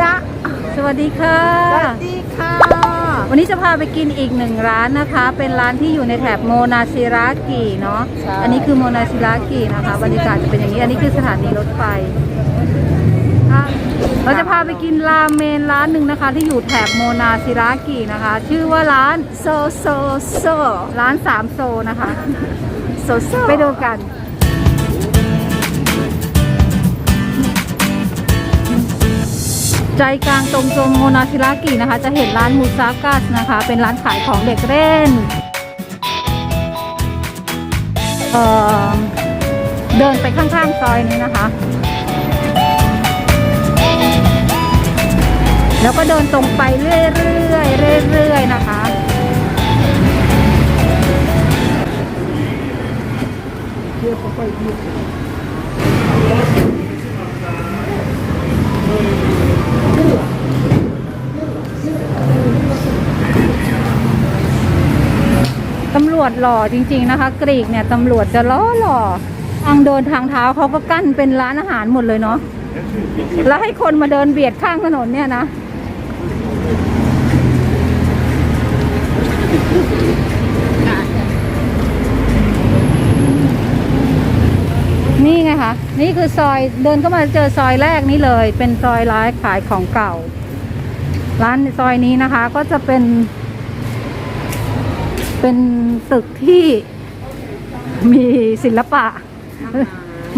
จ๊ะสวัสดีค่ะ สวัสดีค่ะ วันนี้จะพาไปกินอีกหนึ่งร้านนะคะ เป็นร้านที่อยู่ในแถบโมนาซิรากิเนาะ อันนี้คือโมนาซิรากินะคะ บรรยากาศจะเป็นอย่างนี้ อันนี้คือสถานีรถไฟค่ะเราจะพาไปกินราเมนร้านหนึ่งนะคะ ที่อยู่แถบโมนาซิรากินะคะ ชื่อว่าร้านโซโซโซ ร้านสามโซนะคะ โซโซ ไปดูกัน ใจกลางตรงจงโมนาซิรากินะคะ จะเห็นร้านมูซากัสนะคะ เป็นร้านขายของเด็กเล่นเเดินไปข้างๆซอยนี้นะคะ แล้วก็เดินตรงไปเรื่อยๆเรื่อยๆนะคะตำร วจหล่อจริง ๆนะคะ กรีกเนี่ยตำรวจจะล้อหล่อทางเดินทางเท้าเขาก็กั้นเป็นร้านอาหารหมดเลยเนาะแล้วให้คนมาเดินเบียดข้างถนนเนี่ยนะนี่ไงคะ นี่คือซอยเดินเข้ามาเจอซอยแรกนี้เลย เป็นซอยร้านขายของเก่า ร้านซอยนี้นะคะ ก็จะเป็น เป็นตึกที่มีศิลปะ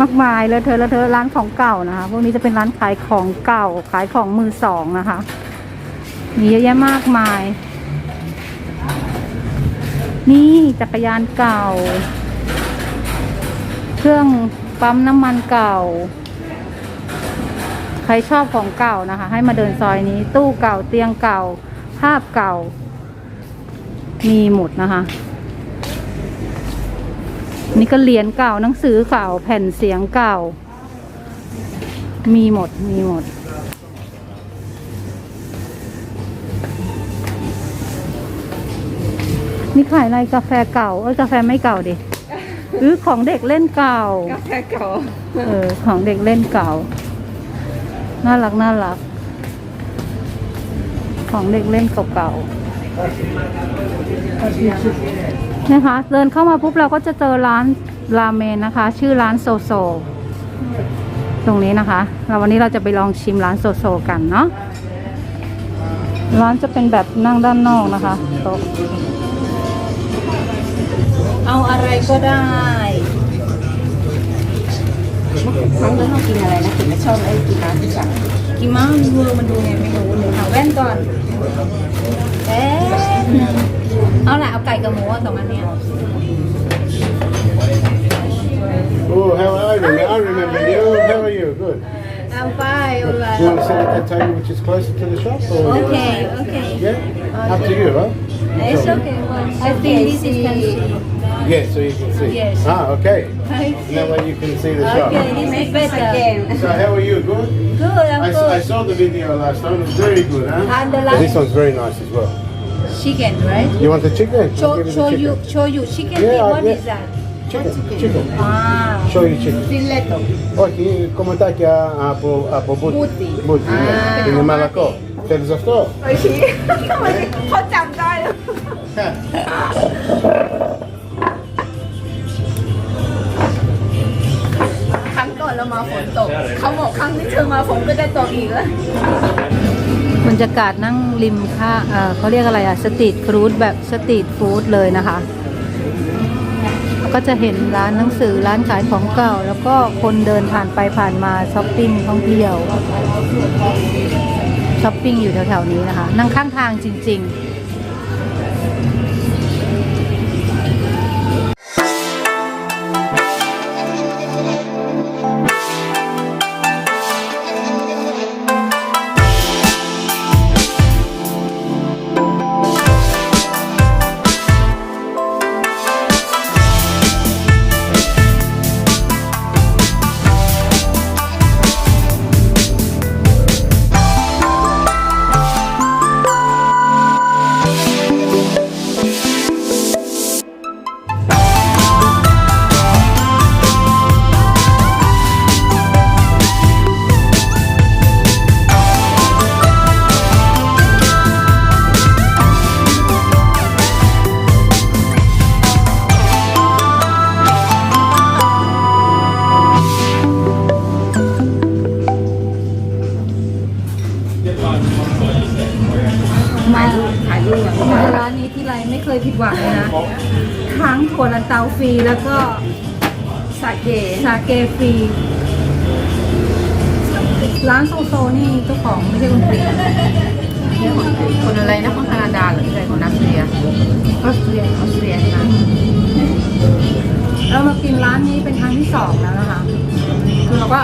มากมายเลยเธอแล้วเธอร้านของเก่านะคะ พวกนี้จะเป็นร้านขายของเก่า ขายของมือสองนะคะ มีเยอะแยะมากมาย นี่จักรยานเก่า เครื่องปั๊มน้ำมันเก่า ใครชอบของเก่านะคะ ให้มาเดินซอยนี้ ตู้เก่าเตียงเก่า ภาพเก่า มีหมดนะคะ นี่ก็เหรียญเก่าหนังสือเก่าแผ่นเสียงเก่า มีหมดมีหมด นี่ขายอะไรกาแฟเก่าเอ้ยกาแฟไม่เก่าดิหรือของเด็กเล่นเก่า กาแฟเก่า เออ ของเด็กเล่นเก่า น่ารักน่ารัก ของเด็กเล่นเก่าๆ นะคะ เดินเข้ามาปุ๊บเราก็จะเจอร้านราเมนนะคะ ชื่อร้านโซโซ ตรงนี้นะคะเราวันนี้เราจะไปลองชิมร้านโซโซกันเนาะร้านจะเป็นแบบนั่งด้านนอกนะคะโต๊ะเอาอะไรก็ได้ครั้งแล้วเรากินอะไรนะถึงไม่ชอบไอ้กินร้านที่สั่งกินมั้งเวอร์มันดูไงไม่รู้เลยหาแว่นก่อนแป๊บนึง เอาละเอาไก่กับหมูอะสองอันเนี้ย Oh, how I remember, I remember you. How are you? Good. I'm fine all Do you want to right sit at that table which is closer to the shop? Or okay okay Yeah? Up to you, huh? it's okay I think this is can see Yeah, so you can see. Yes. Ah, okay. I And that way you can see the shop. okay this is better So how are you? Good? good I'm I, s- I good saw the video last time. It was very good, huh? and the But this last one's very nice as well. chicken right You want the chicken? I'll show give you show the you chicken. show you chicken Yeah, what yeah. is that Chicken. Chicken. ah Show you chicken. filetto Oh, aquí, ¿cómo está aquí a, a, po- a po- buti? Buti. Buti, Ah. yeah. In the Malaco. Θέλεις αυτό? โอ ก่อนเรามาฝนตก เขาบอกครั้งนี้เธอมาฝนก็จะตกอีกแล้วบรรยากาศนั่งริมค่าเออเขาเรียกอะไรอะสตรีทฟู้ดแบบสตรีทฟู้ดเลยนะคะ ก็จะเห็นร้านหนังสือร้านขายของเก่า แล้วก็คนเดินผ่านไปผ่านมาช้อปปิ้งท่องเที่ยวช้อปปิ้งอยู่แถวๆนี้นะคะ นั่งข้างทางจริง ๆ รุ่งอะมาร้านนี้ที่ไรไม่เคยผิดหวังเลยนะทั้งถั่วลันเตาฟรีแล้วก็สาเกชาเกฟรี ร้านโซโซนี่เจ้าของไม่ใช่คนกรีกเนี่ยคนคนอะไรนะคนแคนาดาหรืออะไรคนออสเตรียออสเตรียออสเตรียใช่ไหมเรามากินร้านนี้เป็นครั้งที่สองแล้วนะคะคือเราก็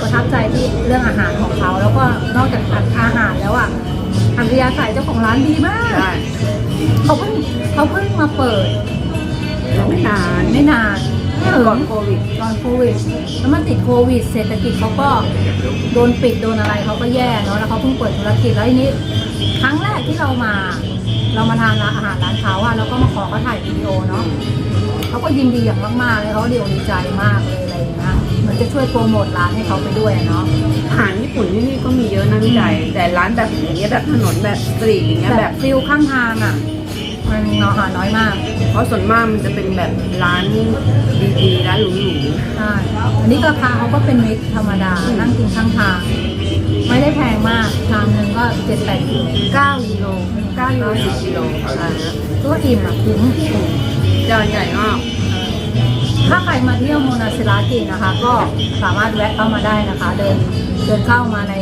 ประทับใจที่เรื่องอาหารของเขา แล้วก็นอกจากอาหารแล้วอะ อัธยาศัยเจ้าของร้านดีมาก ใช่เขาเพิ่งเขาเพิ่งมาเปิดยังไม่นานไม่นานไม่ถึงก่อนโควิดตอนโควิดแล้วมันติดโควิด เศรษฐกิจเขาก็โดนปิดโดนอะไรเขาก็แย่เนาะแล้วเขาเพิ่งเปิดธุรกิจแล้วทีนี้ ครั้งแรกที่เรามา เรามาทานร้านอาหารร้านเขาอะเราก็มาขอเขาถ่ายวิดีโอเนาะ เขาก็ยินดีอย่างมากๆเลยเขาดีอกดีใจมากเลยอะไรอย่างเงี้ยเหมือนจะช่วยโปรโมทร้านให้เขาไปด้วยอะเนาะ อาหารญี่ปุ่นที่นี่ก็มีเยอะนะพี่ใจแต่ร้านแบบอย่างเงี้ยแบบถนนแบบสตรีทอย่างเงี้ยแบแบบบฟิลข้างทางอะมันเนาะหาน้อยมากเพราะส่วนมากมันจะเป็นแบบร้านดีๆร้านหรูใช่อันนี้ราคาเขาก็เป็นมิตรธรรมดา นั่งกินข้างทาง ไม่ได้แพงมากชามหนึ่งก็เจ็ดแปดกิโลๆเก้ากิโลเก้ากิโลสิบกิโลอะไรนะก็อิ่มอะคุ้ม จานใหญ่มากถ้าใครมาเที่ยวโมนาซิรากินะคะ ก็สามารถแวะเข้ามาได้นะคะ เดินเดินเข้ามาใน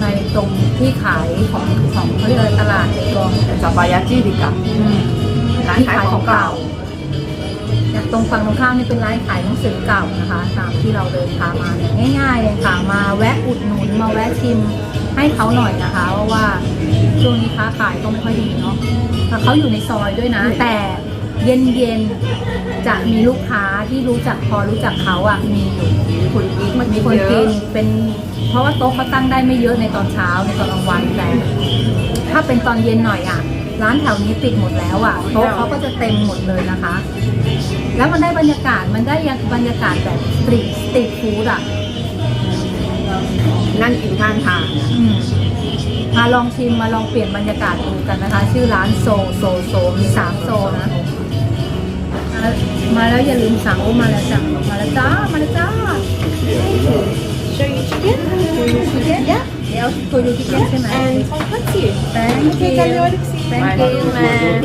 ในตรงที่ขายของของเขาเรียกอะไรตลาดในกองซาบายาจิดิกะอืมร้านที่ขายขายขขอองงเก่าเก่าอย่างตรงฝั่งตรงข้ามนี่เป็นร้านขายหนังสือเก่านะคะ ตามที่เราเดินทางมาเนี่ยง่ายๆเลยค่ะมาแวะอุดหนุนมาแวะชิมให้เขาหน่อยนะคะเพราะว่าช่วงนี้ค้าขายก็ไม่ค่อยดีเนาะแต่เขาอยู่ในซอยด้วยนะ แต่ เย็นๆจะมีลูกค้าที่รู้จักพอรู้จักเขาอะมีอยู่มีคนกินมามีกินคนเยกิอะนเป็นเพราะว่าโต๊ะเขาตั้งได้ไม่เยอะในตอนเช้าในตอนกลางวันแต่ถ้าเป็นตอนเย็นหน่อยอะ ร้านแถวนี้ปิดหมดแล้วอะโต๊ะเขาก็จะเต็มหมดเลยนะคะ แล้วมันได้บรรยากาศมันได้บรรยากาศแบบสตรีทสตรีทฟู้ดอะนั่งกินข้างทางอืมมาลองชิมมาลองเปลี่ยนบรรยากาศดูกันนะคะ ชื่อร้านโซโซโซมีสามโซนะ มามาแล้วอย่าลืมสั่งโอ้มาแล้วจ้ะมาแล้วจ้ามาแล้วจ้า Show you chicken? chicken yeah เดี๋ยวตัวดูชิคเก้นใช่ไหม And tonkatsu. thank you Take a look, see. thank you man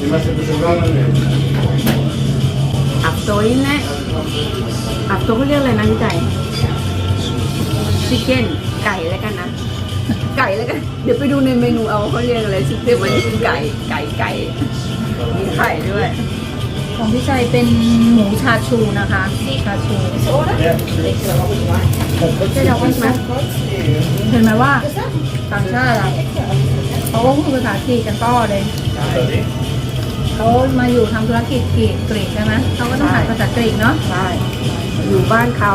You must have put some wrong on there. อับโตนี่แหละอับโตเขาเรียกอะไรนะพี่ไก่ชิคเก้นไก่แล้วกันนะ ไก่แล้วกัน เดี๋ยวไปดูในเมนูเอาเขาเรียกอะไรชิคเก้นมันคือไก่ไก่ไก่ มีไข่ด้วย ของพี่ชัยเป็นหมูชาชูนะคะหมูชาชู Yeah. เจ๊ดอกว่าไหมเห็นไหมว่าต่างชาติอะเขาก็พูดภาษาจีนกันต้อเลย เขามาอยู่ทำธุรกิจกรีกกรีกใช่ไหมเขาก็ต้องหัดภาษากรีกเนาะ ใช่ อยู่บ้านเขา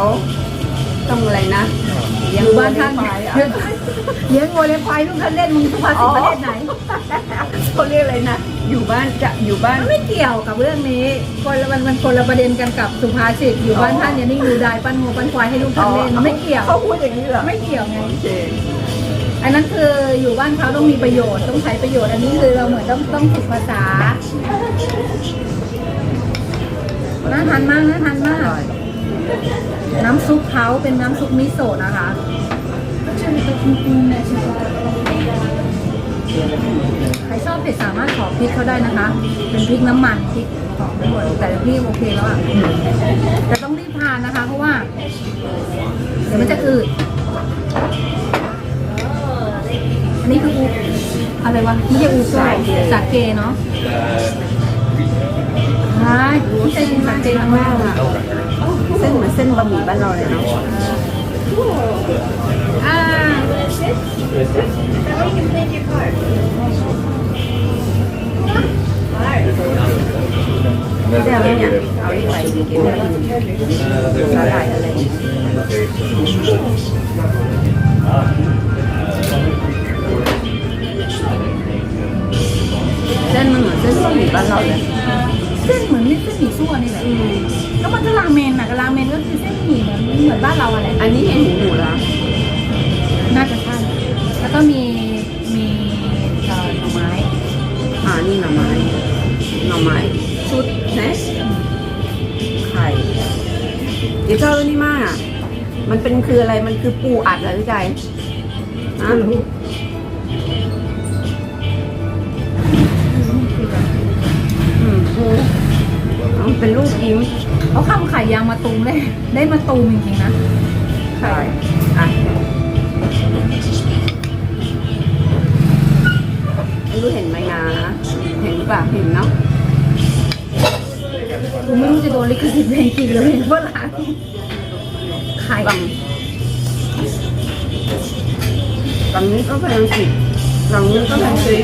ต้องอะไรนะอยู่บ้านท่านเลี้ยงวัวเลี้ยงควายอะเลี้ยงวัวเลี้ยงควายลูกท่านเล่นมึงสุภาษิตประเทศไหนเขาเรียกอะไรนะอยู่บ้านจะอยู่บ้านมันไม่เกี่ยวกับเรื่องนี้คนละมันมันคนละประเด็นกันกับสุภาษิตอยู่บ้านท่านอย่านิ่งดูดายปั้นงูปั้นควายให้ลูกท่านเล่นไม่เกี่ยวเขาพูดอย่างนี้เหรอไม่เกี่ยวไงโอเคอันนั้นคืออยู่บ้านเขาต้องมีประโยชน์ต้องใช้ประโยชน์อันนี้คือเราเหมือนต้องต้องฝึกภาษาน่าทานมากน่าทานมาก น้ำซุปเขาเป็นน้ำซุปมิโซะนะคะ ใครชอบเผ็ดสามารถขอพริกเขาได้นะคะ เป็นพริกน้ำมันพริกของไม่หมดแต่พี่โอเคแล้วอะแต่ต้องรีบทานนะคะ เพราะว่า เดี๋ยวมันจะอืดอันนี้คืออูอะไรวะไม่ใช่อูโซ่สาเกเนาะใช่ไม่ใช่กินสาเกครั้งแรกอะ เส้นเหมือนเส้นบะหมี่บ้านเราเลยเนาะอ่าไม่ได้เอาเนี่ยเอาที่ไปดีเก็บไว้ละลายอะไร ก็มีมีเอ่อหน่อไม้อ่านี่หน่อไม้หน่อไม้ชุดเนสไข่เดี๋ยวชอบอันนี้มากอะมันเป็นคืออะไรมันคือปูอัดเหรอพี่ใจใฮะอืมเอาเป็นลูกยิ้มเขาทำไข่ยางมาตูมได้ได้มาตูมจริงๆนะ ไข่อะ ไม่รู้เห็นไหมนะ เห็นหรือเปล่าเห็นเนาะกูไม่รู้จะโดนลิขสิทธิ์เพลงกี่เลยเพราะร้านไข่ฝั่งฝั่งนี้ก็พลังจิตฝั่งนี้ก็พลังจิ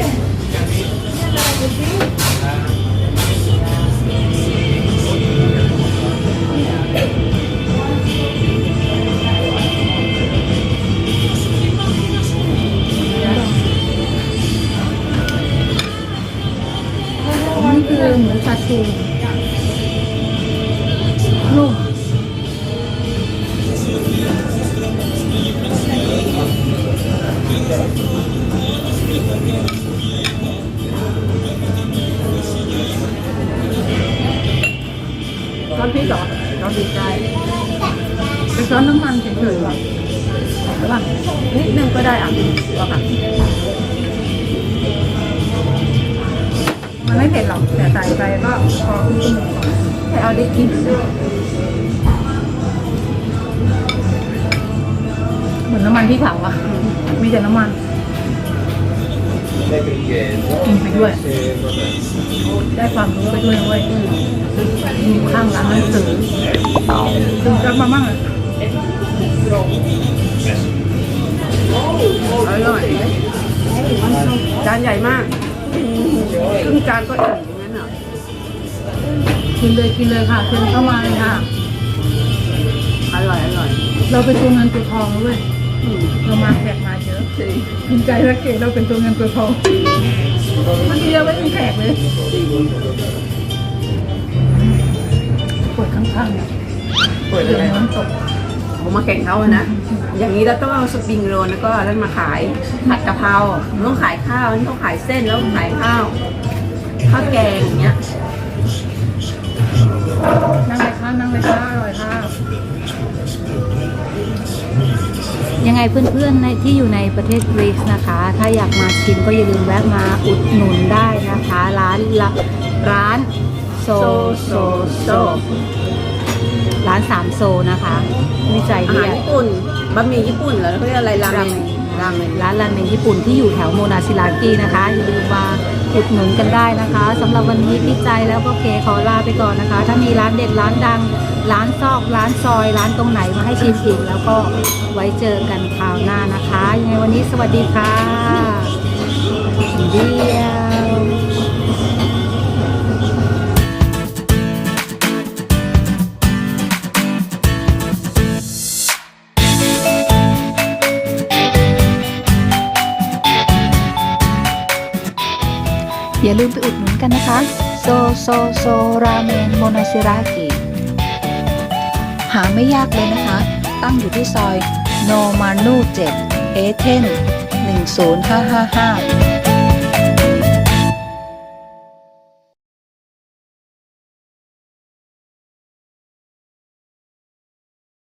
ช้อนพริกเหรอช้อนพริกได้เป็นซอสน้ำมันเฉยๆว่ะใช่ป่ะนิดนึงก็ได้อะก็ค่ะมันไม่เผ็ดหรอกแต่ใส่ไปก็พอขึ้นจมูกก่อนให้เอาได้กินเหมือนน้ำมันที่เผาอะ มีแต่น้ำมัน กินไปด้วย ได้ความรู้ไปด้วยนะเว้ยอยู่ข้างร้านหนังสือถึงจะมามั่งเลยอร่อยจานใหญ่มากครึ่งจานก็อิ่มอย่างนั้นเหรอกินเลยกินเลยค่ะเชิญเข้ามาเลยค่ะ อร่อยอร่อย เราเป็นตัวเงินตัวทองนะเว้ยอืม เรามาแขกมาเยอะจริงภูมิใจและเกศเราเป็นตัวเงินตัวทองบางทีเราไม่มีแขกเลยปวดข้างๆเนี่ยเปิดเดือะไรอน้ำตกผมมาแข่งเขาอะนะ อย่างนี้เราต้องเอาสปริงโรลแล้วก็แล้วมาขายผัดกะเพราต้องขายข้าวนี่ต้องขายเส้นแล้วขายข้าวข้าวแกงอย่างเงี้ยนั่งเลยค่ะนั่งเลยค่ะอร่อยค่ะ ยังไงเพื่อนๆในที่อยู่ในประเทศกรีซนะคะ ถ้าอยากมาชิมก็อย่าลืมแวะมาอุดหนุนได้นะคะ ร้านละร้านโซโซโซร้านสามโซนะคะวิจัยอาเรีหารยกญี่ปุ่นบะหมี่ญี่ปุ่นเหรอเขาเรียกอะไรราเมง ราเมงร้านราเมงญี่ปุ่นที่อยู่แถวโมนาชิรากินะคะอย่าลืมมาอุดหนุนกันได้นะคะสำหรับวันนี้พี่ใจแล้วก็เก๋ขอลาไปก่อนนะคะ ถ้ามีร้านเด็ดร้านดัง ร้านซอกร้านซอย ร้านตรงไหนมาให้ชิมอีกแล้วก็ไว้เจอกันคราวหน้านะคะยังไงวันนี้สวัสดีค่ะเดีย อย่าลืมไปอุดหนุนกันนะคะ โซโซโซราเมนโมนาซิรากิหาไม่ยากเลยนะคะ ตั้งอยู่ที่ซอยโนมานู7เอเทน10555